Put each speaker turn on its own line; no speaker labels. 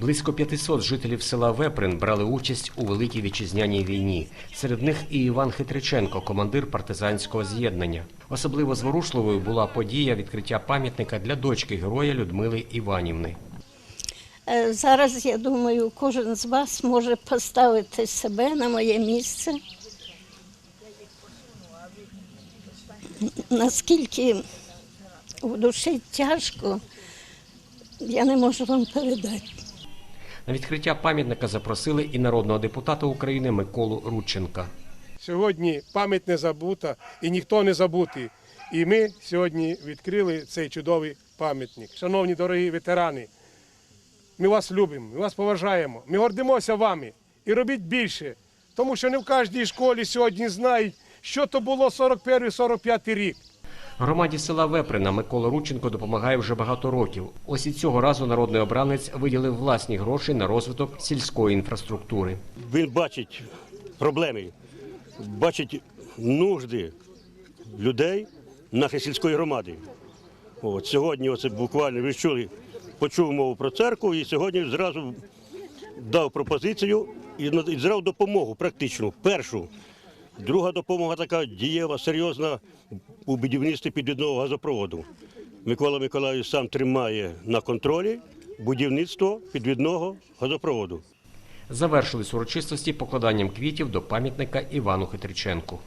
Близько 500 жителів села Веприн брали участь у великій вітчизняній війні. Серед них і Іван Хитриченко, командир партизанського з'єднання. Особливо зворушливою була подія відкриття пам'ятника для дочки героя Людмили Іванівни.
Е, Зараз, я думаю, кожен з вас може поставити себе на моє місце. Наскільки в душі тяжко, я не можу вам передати.
На відкриття пам'ятника запросили і народного депутата України Миколу Рудченка.
Сьогодні пам'ять не забута і ніхто не забутий. І ми сьогодні відкрили цей чудовий пам'ятник. Шановні дорогі ветерани, ми вас любимо, ми вас поважаємо, ми гордимося вами і робіть більше, тому що не в кожній школі сьогодні знають, що то було 41-45 рік.
Громаді села Веприна Микола Рудченко допомагає вже багато років. Ось і цього разу народний обранець виділив власні гроші на розвиток сільської інфраструктури.
Він бачить проблеми, бачить нужди людей нашої сільської громади. От, сьогодні оце буквально ви чули, почув мову про церкву і сьогодні зразу дав пропозицію і зразу допомогу практичну. Першу. Друга допомога така дієва, серйозна у будівництві підвідного газопроводу. Микола Миколаївич сам тримає на контролі будівництво підвідного газопроводу.
Завершились урочистості покладанням квітів до пам'ятника Івану Хитриченку.